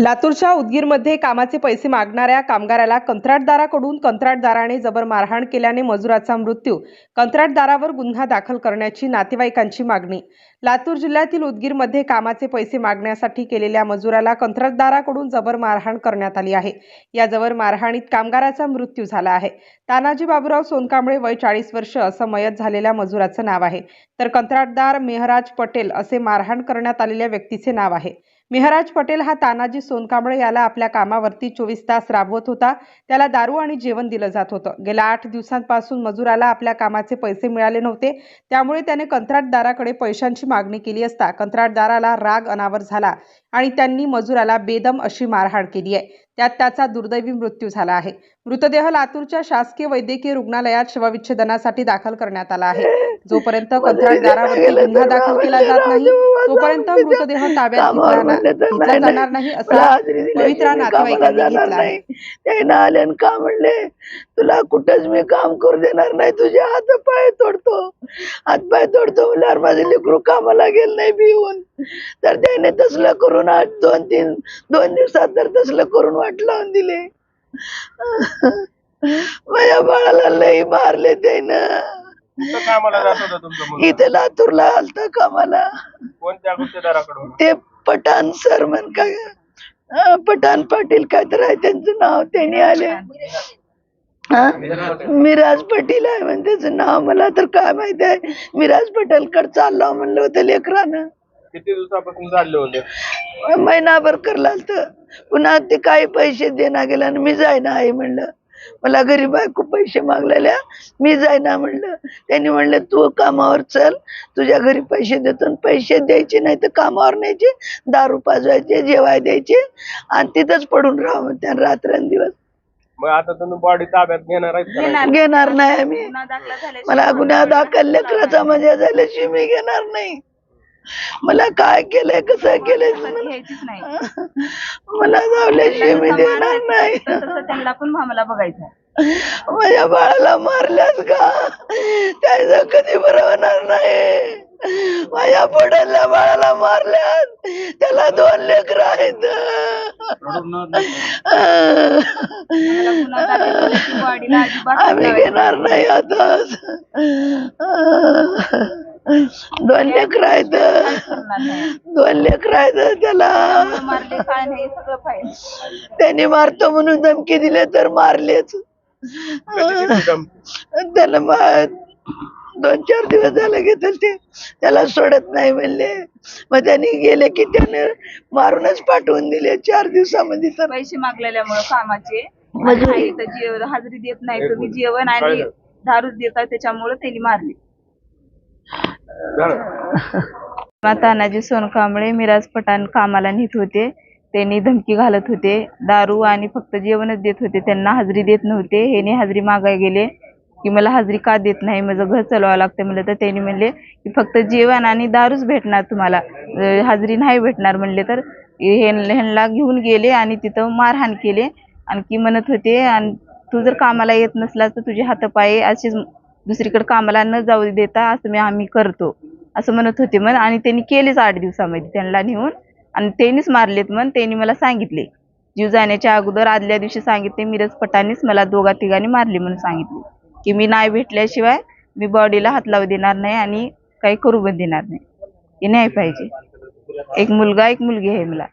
लातूरच्या उदगीरमध्ये कामाचे पैसे मागणाऱ्या कामगाराला कंत्राटदाराकडून कंत्राटदाराने जबर मारहाण केल्याने मजुराचा मृत्यू. कंत्राटदारावर गुन्हा दाखल करण्याची नातेवाईकांची मागणी. लातूर जिल्ह्यातील उदगीरमध्ये कामाचे पैसे मागण्यासाठी केलेल्या मजुराला कंत्राटदाराकडून जबर मारहाण करण्यात आली आहे. या जबर मारहाणीत कामगाराचा मृत्यू झाला आहे. तानाजी बाबूराव सोनकांबळे वय चाळीस वर्ष असं मयत झालेल्या मजुराचं नाव आहे. तर कंत्राटदार मेहराज पटेल असे मारहाण करण्यात आलेल्या व्यक्तीचे नाव आहे. मेहराज पटेल हा तानाजी सोनकांबळे याला आपल्या कामावरती चोवीस तास राबवत होता. त्याला दारू आणि जेवण दिलं जात होतं. गेल्या आठ दिवसांपासून मजुराला आपल्या कामाचे पैसे मिळाले नव्हते. त्यामुळे त्याने कंत्राटदाराकडे पैशांची मागणी केली असता कंत्राटदाराला राग अनावर झाला आणि त्यांनी मजुराला बेदम अशी मारहाण केली आहे. त्यात त्याचा दुर्दैवी मृत्यू झाला आहे. मृतदेह लातूरच्या शासकीय वैद्यकीय रुग्णालयात शवविच्छेदनासाठी दाखल करण्यात आला आहे. जोपर्यंत कंत्राटदारावरती गुन्हा दाखल केला जात नाही तोपर्यंत मृतदेह ताब्यात घेतला जाणार नाही असा पवित्रा नातेवाईकांनी घेतला आहे. त्यानं आले आणि का म्हणले तुला कुठंच मी काम करू देणार नाही तुझे हात पाय तोडतो. हात पाय तोडतो म्हणल्यावर माझे लेकरू कामाला गेलं नाही भिवून तर त्याने तसलं करून आज दोन तीन दोन दिवसात तर तसलं करून वाट लावून दिले. माझ्या बाळाला लई मारले त्यानं. कुठं कामाला जात होता तुमचा मुलगा. इथे लातूरला आलता कामाला. कोणत्या गुत्तेदाराकडून? ते पठाण सर म्हण का अं, पठाण पाटील काय तर आहे त्यांचं नाव त्यांनी आले. हा? मिराज पाटील आहे म्हणजे त्याचं नाव मला तर काय माहिती आहे. मिराज पटेल कडे चाललो म्हणलं होतं लेकरानं. किती दिवसापासून चालले होते? महिनाभर करला तर पुन्हा ते काही पैसे देना गेला आणि मी जायना आई म्हणलं. मला घरी बायको पैसे मागलेल्या. मी जायना म्हणलं. त्यांनी म्हणलं तू कामावर चल. तुझ्या घरी पैसे देतो पैसे द्यायचे नाही तर कामावर न्यायचे. दारू पाजवायचे जेवाय द्यायचे. आणि तिथंच पडून राहा म्हणते रात्रंदिवस मग आता तुम्ही बॉडी ताब्यात घेणार? घेणार नाही आम्ही. मला गुन्हा दाखल लेकराचा मजा झाल्याशिवाय मी घेणार नाही. मला काय केलंय कसं केलंय घ्यायचीच नाही. मला जावल्याशिवाय मी देणार नाही. तसं त्यांना पण बघायचं माझ्या बाळाला मारल्यास का? त्याचं कधी बरं होणार नाही. माझ्या पोटातल्या बाळाला मारल्यास त्याला दोन लेकर आहेत. आम्ही घेणार नाही. आता दोन लेकर आहेत. दोन लेकर आहेत त्याला मारले काय नाही सगळं पाहिजे त्यांनी मारतो म्हणून धमकी दिले तर मारलेच? त्याला मा- दोन चार दिवस झाले घेतल ते त्याला सोडत नाही म्हणले मग त्यांनी गेले की त्याने मारूनच पाठवून दिले चार दिवसामध्ये तर पैसे मागलेल्यामुळे कामाचे मजुरी. हाजरी देत नाही तुम्ही जेवण आणि दारूच देता त्याच्यामुळे त्यांनी मारले. तानाजी सोनकांबळे मिराज पठाण कामाला नेत होते. त्यांनी धमकी घालत होते. दारू आणि फक्त जेवणच देत होते. त्यांना हाजरी देत नव्हते. ह्याने हाजरी मागाय गेले की मला हाजरी का देत नाही? माझं घर चालवावं लागतं म्हणलं तर त्यांनी म्हणले की फक्त जेवण आणि दारूच भेटणार तुम्हाला. हाजरी नाही भेटणार म्हणले तर हे ह्यांना घेऊन गेले आणि तिथं मारहाण केले. आणखी म्हणत होते आणि तू जर कामाला येत नसलास तर तुझे हातपाय असेच दुसरीकडे कामाला न जाऊ देता असं मी आम्ही करतो. असं म्हणत होते मग आणि त्यांनी केलेच आठ दिवसामध्ये. त्यांना नेऊन आणि त्यांनीच मारलेत मग त्यांनी मला सांगितले. जीव जाण्याच्या अगोदर आदल्या दिवशी सांगितले मिरज पटानीच मला दोघा तिघांनी मारले म्हणून सांगितले. की मी नाही भेटल्याशिवाय मी बॉडीला हात लावू देणार नाही आणि काही करू पण देणार नाही. हे नाही पाहिजे. एक मुलगा एक मुलगी आहे मला.